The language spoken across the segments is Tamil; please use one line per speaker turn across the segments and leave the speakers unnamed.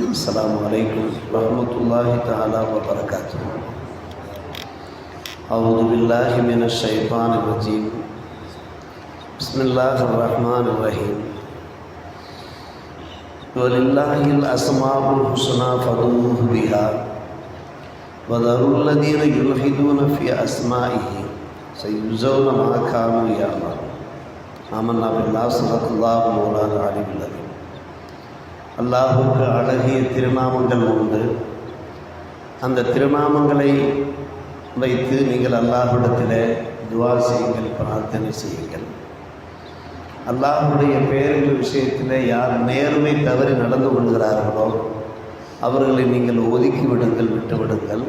السلام عليكم ورحمة الله تعالى وبركاته أعوذ بالله من الشيطان الرجيم بسم الله الرحمن الرحيم ولله الأسماء الحسنى فادعوه بها وذروا الذين يلحدون في أسمائه سيجزون ما كانوا يعملون آمنا بالله صدق الله مولانا العلي العظيم அல்லாஹுக்கு அழகிய திருநாமங்கள் உண்டு அந்த திருநாமங்களை வைத்து நீங்கள் அல்லாஹுடத்தில் துவா செய்யுங்கள் பிரார்த்தனை செய்யுங்கள் அல்லாஹுடைய பேருங்கள் விஷயத்தில் யார் நேர்மை தவறி நடந்து கொள்கிறார்களோ அவர்களை நீங்கள் ஒதுக்கி விடுங்கள் விட்டுவிடுங்கள்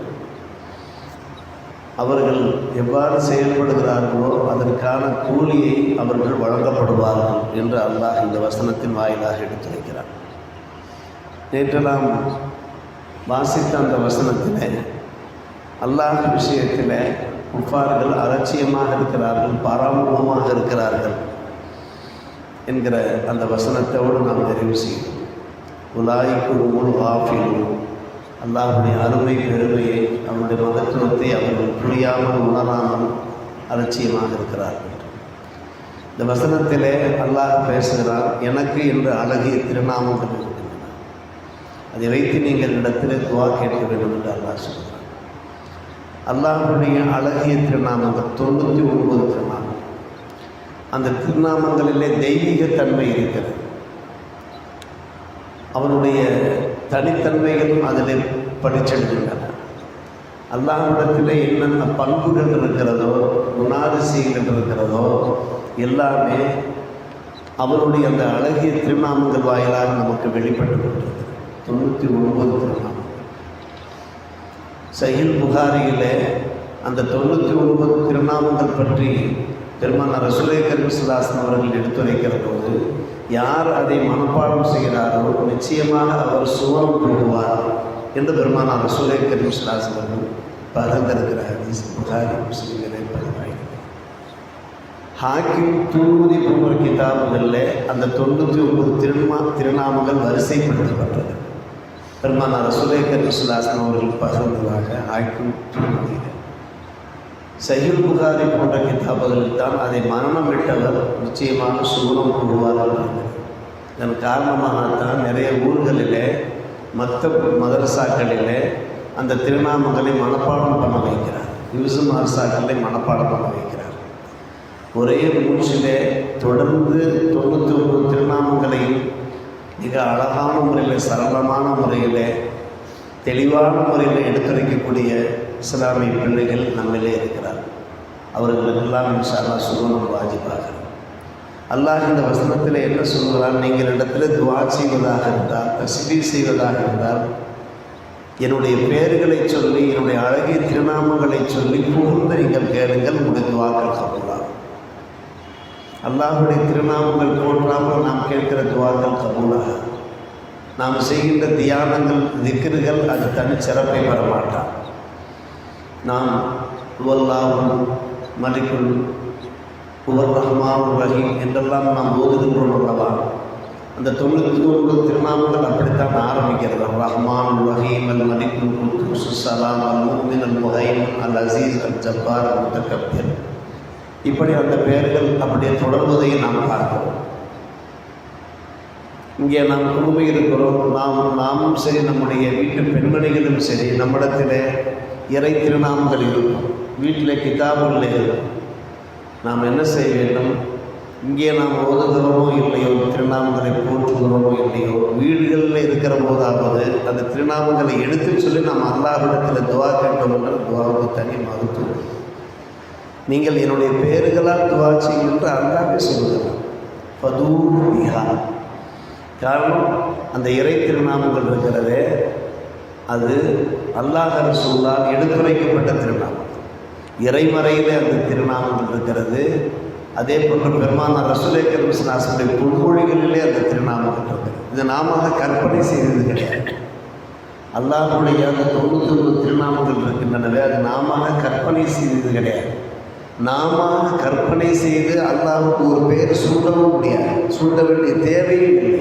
அவர்கள் எவ்வாறு செயல்படுகிறார்களோ அதற்கான கூலியை அவர்கள் வழங்கப்படுவார்கள் என்று அல்லாஹ் இந்த வசனத்தின் வாயிலாக எடுத்துரைக்கிறார் நேற்றெல்லாம் வாசித்த அந்த வசனத்தில் அல்லாஹ் விஷயத்தில் குஃபார்கள் அலட்சியமாக இருக்கிறார்கள் பாராமுகமாக இருக்கிறார்கள் என்கிற அந்த வசனத்தோடு நாம் நிறைவு செய்யும் உலாய்க்கு முழு ஆஃபிலும் அல்லாஹுடைய அருமை பெருமையை அவனுடைய மகத்துவத்தை அவர்கள் புரியாமல் உணராமல் அலட்சியமாக இருக்கிறார்கள் இந்த வசனத்திலே அல்லாஹ் பேசுகிறார் எனக்கு என்று அழகிய திருநாமம் அதை வைத்து நீங்கள் இடத்தில் துவா கேட்க வேண்டும் என்று அல்லாஹ் சொல்கிறார் அல்லாஹுடைய அழகிய திருநாமங்கள் தொண்ணூற்றி ஒன்பது திருநாமம் அந்த திருநாமங்களிலே தெய்வீக தன்மை இருக்கிறது அவனுடைய தனித்தன்மைகளும் அதில் படிச்செடுகின்றன அல்லாஹிடத்தில் என்னென்ன பண்புகள் இருக்கிறதோ குணாதிசயங்கள் இருக்கிறதோ எல்லாமே அவருடைய அந்த அழகிய திருநாமங்கள் வாயிலாக நமக்கு வெளிப்பட்டு கொண்டிருக்கிறது தொண்ணூற்றி ஒன்பது திருநாள் சஹில் புகாரியில் அந்த தொண்ணூற்றி ஒன்பது திருநாமங்கள் பற்றி பெருமான ரசுலை கருமிசுதாசன் அவர்கள் எடுத்துரைக்கிற போது யார் அதை மனப்பாடம் செய்கிறாரோ நிச்சயமாக அவர் சுவனம் பெறுவார் என்று பெருமான ரசுலை கருமிசுதாசன் அவர்கள் பகிர்ந்திருக்கிற ஹதீஸ் புகாரி ஹாக்கிம் தூதி போன்ற கிதாபுகளில் அந்த தொண்ணூற்றி ஒன்பது திருநா திருநாமங்கள் வரிசைப்படுத்தப்பட்டது பெருமான சுலேகர் விசுலாசன் அவர்கள் பகிர்ந்ததாக ஆய்க்கும் சஹில் புகாரி போன்ற கிதாபர்கள் தான் அதை மரணம் விட்டவர் நிச்சயமாக சுகுணம் புகுவார் இதன் காரணமாகத்தான் தான் நிறைய ஊர்களிலே மற்ற மதரசாக்களிலே அந்த திருநாமங்களை மனப்பாடம் பண்ண வைக்கிறார் யூசு மதரசாக்களை மனப்பாடம் பண்ண வைக்கிறார் ஒரே மூச்சிலே தொடர்ந்து தொண்ணூற்றி ஒன்பது திருநாமங்களையும் மிக அழகான முறையில் சரளமான முறையில் தெளிவான முறையில் எடுத்துரைக்கக்கூடிய இஸ்லாமிய பிள்ளைகள் நம்மளே இருக்கிறார் அவர்களுக்கெல்லாம் இன்ஷால்லா சுகனம் வாஜிப்பாக அல்லாஹ் இந்த வசனத்தில் என்ன சொல்கிறார் நீங்கள் இடத்துல துவா செய்வதாக இருந்தால் தஸ்பி செய்வதாக இருந்தால் என்னுடைய பெயர்களை சொல்லி என்னுடைய அழகிய திருநாமங்களை சொல்லி புகழ்ந்து நீங்கள் கேளுங்கள் வாக்கள் துவாக்கள் அல்லாஹுடைய திருநாமங்கள் போற்றாமல் நாம் கேட்கிற துவாக்கள் கபூலாக நாம் செய்கின்ற தியானங்கள் திக்கிர்கள் அது தனிச்சிறப்பை பெறமாட்டான் நாம் உவல்லாவும் மலிக்குள் உவர் ரஹ்மாவும் ரஹீம் என்றெல்லாம் நாம் ஓதுகின்றோம் அல்லவா அந்த தொண்ணூற்றி ஒன்பது திருநாமங்கள் அப்படித்தான் ஆரம்பிக்கிறது ரஹ்மான் ரஹீம் அல் மலிக்குல் குத்து சலாம் அல் முஹின் அல் முஹைம் அல் அசீஸ் அல் ஜப்பார் அல் முத்தகப்பியன் இப்படி அந்த பெயர்கள் அப்படியே தொடர்வதையே நாம் பார்க்கிறோம் இங்கே நாம் குழுமை இருக்கிறோம் நாம் நாமும் சரி நம்முடைய வீட்டு பெண்மணிகளும் சரி நம்மிடத்திலே இறை திருநாமங்கள் இருக்கும் வீட்டில் கிதாபுகள் இருக்கும் நாம் என்ன செய்ய வேண்டும் இங்கே நாம் ஓதுகிறோமோ இல்லையோ திருநாமங்களை போற்றுகிறோமோ இல்லையோ வீடுகளில் இருக்கிற போதாவது அந்த திருநாமங்களை எடுத்து சொல்லி நாம் அல்லாஹிடத்தில் துவா கேட்டோம் என்றால் துவாவுக்கு தனி மகத்துவம் நீங்கள் என்னுடைய பேர்களால் துவா என்று அல்லாவே சொல்லுகிறார் காரணம் அந்த இறை திருநாமங்கள் இருக்கிறது அது அல்லாஹ் சொல்லால் எடுத்துரைக்கப்பட்ட திருநாமம் இறைமறையில் அந்த திருநாமங்கள் இருக்கிறது அதே போன்று பெருமான ரசுலே கருமிசனாசனுடைய பொன்மொழிகளிலே அந்த திருநாமங்கள் இருக்கிறது இது நாம கற்பனை செய்தது கிடையாது அல்லாஹுடைய அந்த தொண்ணூற்றி ஒன்பது திருநாமங்கள் இருக்கின்றனவே அது நாம கற்பனை செய்தது கிடையாது நாம கற்பனை செய்து அல்லாவுக்கு ஒரு பேர் சூடவும் முடியாது சூட வேண்டிய தேவையும் இல்லை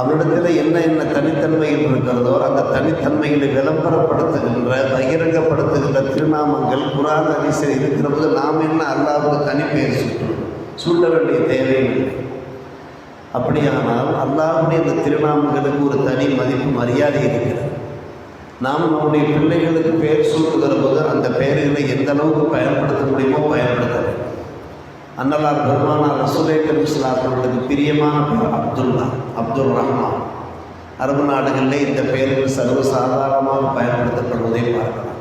அவரிடத்தில் என்ன என்ன தனித்தன்மைகள் இருக்கிறதோ அந்த தனித்தன்மைகளை விளம்பரப்படுத்துகின்ற பகிரங்கப்படுத்துகின்ற திருநாமங்கள் புராண அரிசியில் இருக்கிற போது நாம் என்ன அல்லாவுக்கு தனிப்பெயர் சுற்றுவோம் சூட்ட வேண்டிய தேவையும் இல்லை அப்படியானால் அல்லாவுடைய அந்த திருநாமங்களுக்கு ஒரு தனி மதிப்பு மரியாதை இருக்கிறது நாம் நம்முடைய பிள்ளைகளுக்கு பெயர் சூட்டுகிற போது அந்த பெயர்களை எந்த அளவுக்கு பயன்படுத்த முடியுமோ பயன்படுத்த வேண்டும் அன்னலார் பெருமானார் ரசூலை பிரியமான பெயர் அப்துல்லா அப்துல் ரஹ்மான் அரபு நாடுகளில் இந்த பெயர்கள் சர்வசாதாரணமாக பயன்படுத்தப்படுவதை பார்க்கலாம்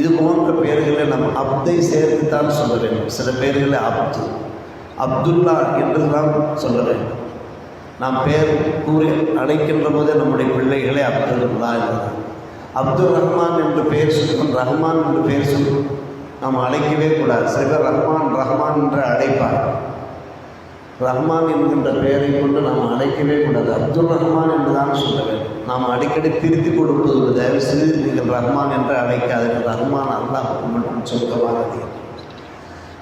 இது போன்ற பெயர்களை நம் அப்தை சேர்த்துத்தான் சொல்ல வேண்டும் சில பெயர்களை அப்து அப்துல்லா என்றுதான் சொல்ல வேண்டும் நாம் பெயர் கூறி அழைக்கின்ற போதே நம்முடைய பிள்ளைகளை அப்துல்லா என்றுதான் அப்துல் ரஹ்மான் என்று பெயர் சொல்லும் ரஹ்மான் என்று பெயர் சொல்லும் நாம் அழைக்கவே கூடாது சில பேர் ரஹ்மான் ரஹ்மான் என்று அழைப்பார் ரஹ்மான் என்கின்ற பெயரை கொண்டு நாம் அழைக்கவே கூடாது அப்துல் ரஹ்மான் என்று தான் சொல்ல வேண்டும் நாம் அடிக்கடி திருத்தி கொடுப்பது தயவு செய்து நீங்கள் ரஹ்மான் என்று அழைக்காது ரஹ்மான் அல்லாஹ் மட்டும் சொல்ல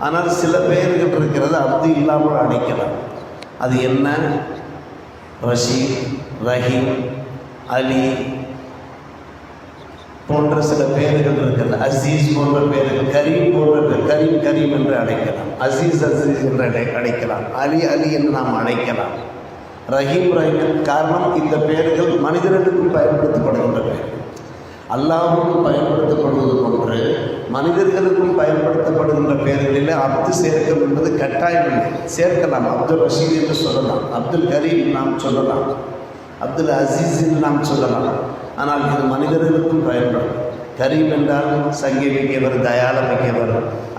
ஆனால் சில பெயர்கள் இருக்கிறது அப்து இல்லாமல் அழைக்கலாம் அது என்ன ரஷீத் ரஹீம் அலி போன்ற சில பேர்கள் இருக்கிறது அசீஸ் போன்ற பேர்கள் கரீம் போன்ற கரீம் கரீம் என்று அழைக்கலாம் அசீஸ் அசீஸ் என்று அடை அழைக்கலாம் அலி அலி என்று நாம் அழைக்கலாம் ரஹீம் ரஹீம் காரணம் இந்த பெயர்கள் மனிதர்களுக்கும் பயன்படுத்தப்படுகின்ற பெயர்கள் அல்லாவுக்கும் பயன்படுத்தப்படுவது போன்று மனிதர்களுக்கும் பயன்படுத்தப்படுகின்ற பெயர்களில் அப்து சேர்க்கல் என்பது கட்டாயமில்லை சேர்க்கலாம் அப்துல் ரஷீத் என்று சொல்லலாம் அப்துல் கரீம் நாம் சொல்லலாம் அப்துல் அசீஸ் என்று நாம் சொல்லலாம் ஆனால் இது மனிதர்களுக்கும் பயன்படும் கரீம் என்றால் சங்கி மிக்கவர் தயால மிக்கவர்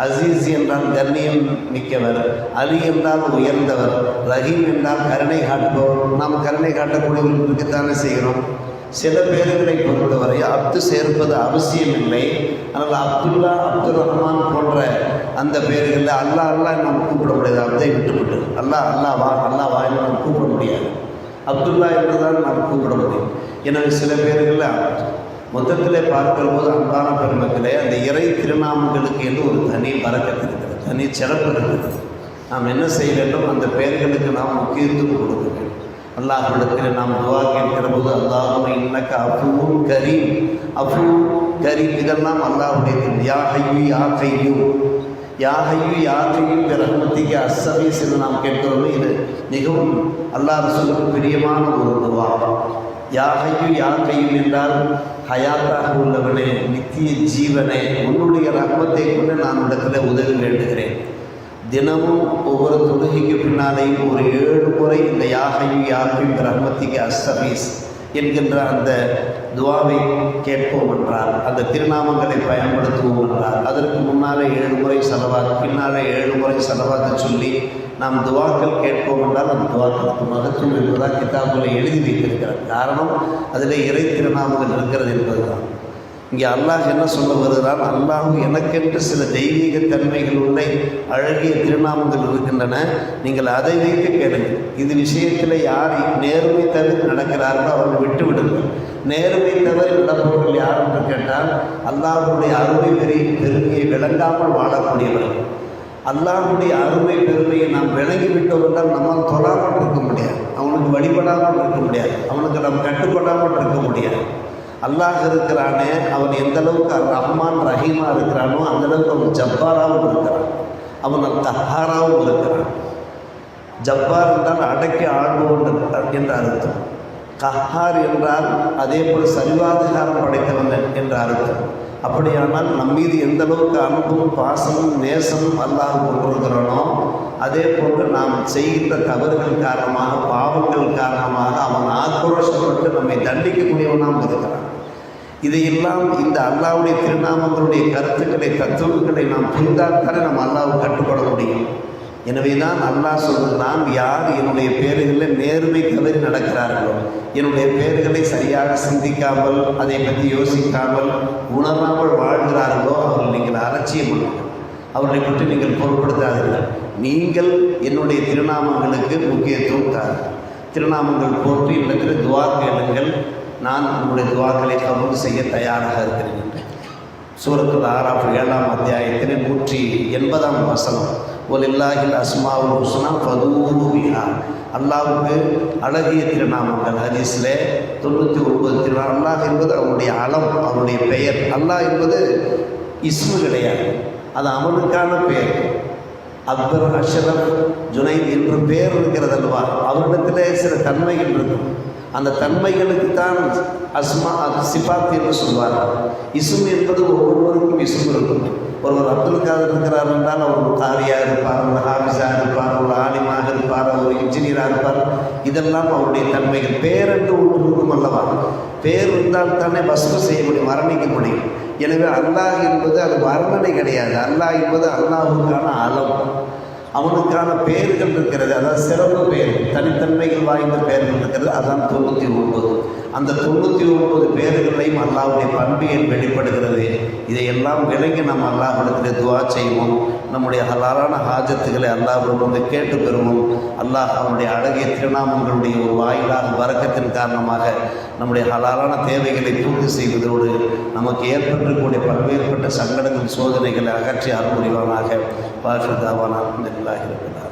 அசீஸ் என்றால் கண்ணியம் மிக்கவர் அலி என்றால் உயர்ந்தவர் ரஹீம் என்றால் கருணை காட்டுபவர் நாம் கருணை காட்டக்கூடியவர்களுக்குத்தானே செய்கிறோம் சில பேர்களை பொறுத்தவரை அப்து சேர்ப்பது அவசியம் இல்லை ஆனால் அப்துல்லா அப்துல் ரஹ்மான் போன்ற அந்த பேர்களில் அல்லா அல்லா நம்ம கூப்பிட முடியாது அப்தை விட்டுவிட்டு அல்லா அல்லா வா அல்லா வாயின்னு நம்ம கூப்பிட முடியாது அப்துல்லா என்றுதான் நான் கூப்பிட முடியும் சில பேர்கள் மொத்தத்தில் பார்க்கும்போது அன்பான பெருமக்களே அந்த இறை திருநாமங்களுக்கு என்று ஒரு தனி பறக்கத்து இருக்கிறது தனி சிறப்பு இருக்கிறது நாம் என்ன செய்ய வேண்டும் அந்த பெயர்களுக்கு நாம் முக்கியத்துவம் கொடுக்க வேண்டும் அல்லாஹிடத்தில் நாம் துவா கேட்கிற போது அல்லாஹும் இன்னக்க அஃபூன் கரீம் அஃபூ கரீம் இதெல்லாம் அல்லாஹுடைய யா ஐயோ யா கையும் யாகையு யாக்கையும் ரஹ்மத்திக்கு அஸ்ஸபீஸ் என்று நாம் கேட்கிறோமே இது மிகவும் அல்லாஹ் சொல்லுக்கு பிரியமான ஒரு துவாகம் யாகையும் யாத்தையும் என்றால் ஹயாத்தாக உள்ளவனே நித்திய ஜீவனே உன்னுடைய ரகத்தை கொண்டு நான் இடத்துல உதவி வேண்டுகிறேன் தினமும் ஒவ்வொரு தொழுகைக்கு பின்னாலேயும் ஒரு ஏழு முறை இந்த யாகையும் யாக்கையும் பிரகமத்திக்கு அஸ்தமீஸ் என்கின்ற அந்த துவாவை கேட்போம் என்றார் அந்த திருநாமங்களை பயன்படுத்துவோம் என்றால் அதற்கு முன்னாலே ஏழு முறை செலவாக பின்னாலே ஏழு முறை செலவாக சொல்லி நாம் துவாக்கள் கேட்போம் என்றால் அந்த துவாக்களுக்கு மகத்துவம் என்பதாக கிதாபில் எழுதி வைத்திருக்கிறார் காரணம் அதில் இறை திருநாமங்கள் இருக்கிறது என்பதுதான் இங்கே அல்லாஹ் என்ன சொல்ல வருகிறான் அல்லாஹும் எனக்கென்று சில தெய்வீக தன்மைகள் உள்ள அழகிய திருநாமங்கள் இருக்கின்றன நீங்கள் அதை வைத்து கேளுங்கள் இது விஷயத்தில் யார் நேர்மை தவிர நடக்கிறார்களோ அவர்கள் விட்டு விடுங்கள் நேர்மை தவறி நடப்பவர்கள் யார் என்று கேட்டால் அல்லாஹுடைய அருமை பெரிய பெருமையை விளங்காமல் வாழக்கூடியவர்கள் அல்லாஹுடைய அருமை பெருமையை நாம் விளங்கிவிட்டோம் என்றால் நம்மால் தொழாமல் இருக்க முடியாது அவனுக்கு வழிபடாமல் இருக்க முடியாது அவனுக்கு நாம் கட்டுப்படாமல் இருக்க முடியாது அல்லாஹ் இருக்கிறானே அவன் எந்த அளவுக்கு ரஹ்மான் ரஹீமாக இருக்கிறானோ அந்தளவுக்கு அவன் ஜப்பாராகவும் இருக்கிறான் அவன் தஹாராகவும் இருக்கிறான் ஜப்பார் என்றால் அடக்கி ஆழ்வோன் என்ற அர்த்தம் கஹார் என்றால் அதே போல் சரிவாதிகாரம் படைத்தவன் என்ற அர்த்தம் அப்படியானால் நம் மீது எந்த அளவுக்கு அன்பும் பாசமும் நேசமும் அல்லாஹ் கொண்டிருக்கிறனோ அதே போன்று நாம் செய்கின்ற தவறுகள் காரணமாக பாவங்கள் காரணமாக அவன் ஆக்ரோஷப்பட்டு நம்மை தண்டிக்கக்கூடியவனாம் இருக்கிறான் இதையெல்லாம் இந்த அல்லாவுடைய திருநாமங்களுடைய கருத்துக்களை தத்துவங்களை நாம் தானே நம்ம அல்லாவுக்கு கட்டுப்பட முடியும் எனவே தான் அல்லாஹ் சொல்கிறான் யார் என்னுடைய பேர்களில் நேர்மை கதறி நடக்கிறார்களோ என்னுடைய பேர்களை சரியாக சிந்திக்காமல் அதை பற்றி யோசிக்காமல் உணராமல் வாழ்கிறார்களோ அவர்கள் நீங்கள் அலட்சியம் பண்ணுங்கள் அவர்களை பற்றி நீங்கள் பொருட்படுத்தாதீர்கள் நீங்கள் என்னுடைய திருநாமங்களுக்கு முக்கியத்துவம் தாருங்கள் திருநாமங்கள் போற்றி இடத்தில் துவா கேளுங்கள் நான் உங்களுடைய துவாக்களை கபூல் செய்ய தயாராக இருக்கிறேன் சூரத்தில் ஆறாப்பு ஏழாம் அத்தியாயத்தில் நூற்றி எண்பதாம் வசனம் ஒலில்லாஹில் அஸ்மாவுல் ஹுஸ்னா பதூபியா அல்லாவுக்கு அழகிய திருநாமங்கள் ஹதீஸில் தொண்ணூற்றி ஒன்பது திருநாள் அல்லாஹ் என்பது அவனுடைய அளம் அவனுடைய பெயர் அல்லாஹ் என்பது இஸ்மு கிடையாது அது அவனுக்கான பெயர் அக்பர் அஷரப் ஜுனை என்று பெயர் இருக்கிறது அல்லவா அவரிடத்தில் சில தன்மைகள் இருக்கும் அந்த தன்மைகளுக்கு தான் அஸ்மா சிபாத் என்று சொல்வார்கள் இசும் என்பது ஒவ்வொருவருக்கும் இசும் இருக்கும் ஒருவர் அப்துல் காதர் இருக்கிறார் என்றால் அவர் ஒரு காரியாக இருப்பார் ஒரு ஹாபிஸாக இருப்பார் ஒரு ஆலிமாக இருப்பார் ஒரு இன்ஜினியராக இருப்பார் இதெல்லாம் அவருடைய தன்மைகள் பேரென்று ஒன்று இருக்கும் அல்லவா பேர் இருந்தால் தானே பஸ்ம செய்ய முடியும் மரணிக்க முடியும் எனவே அல்லாஹ் என்பது அது வர்ணனை கிடையாது அல்லாஹ் என்பது அல்லாஹுக்கான அளவு அவனுக்கான பெயர்கள் இருக்கிறது அதாவது சிறப்பு பெயர் தனித்தன்மைகள் வாய்ந்த பெயர்கள் இருக்கிறது அதுதான் தொண்ணூற்றி ஒன்பது அந்த தொண்ணூற்றி ஒன்பது பேர்களையும் அல்லாவுடைய பண்பியல் வெளிப்படுகிறது இதையெல்லாம் விளங்கி நாம் அல்லாஹிடத்தில் துவா செய்வோம் நம்முடைய ஹலாலான ஹாஜத்துகளை அல்லாஹிடமிருந்து கேட்டு பெறுவோம் அல்லாஹ் அவனுடைய அழகிய திருநாமங்களுடைய ஒரு வாயிலாக வரக்கத்தின் காரணமாக நம்முடைய ஹலாலான தேவைகளை பூர்த்தி செய்வதோடு நமக்கு ஏற்பட்டிருக்கக்கூடிய பல்வேறுபட்ட சங்கடங்கள் சோதனைகளை அகற்றி அருள்புரிவானாக பாஷுதாவான அலமதுல்லாஹிரபில்லார்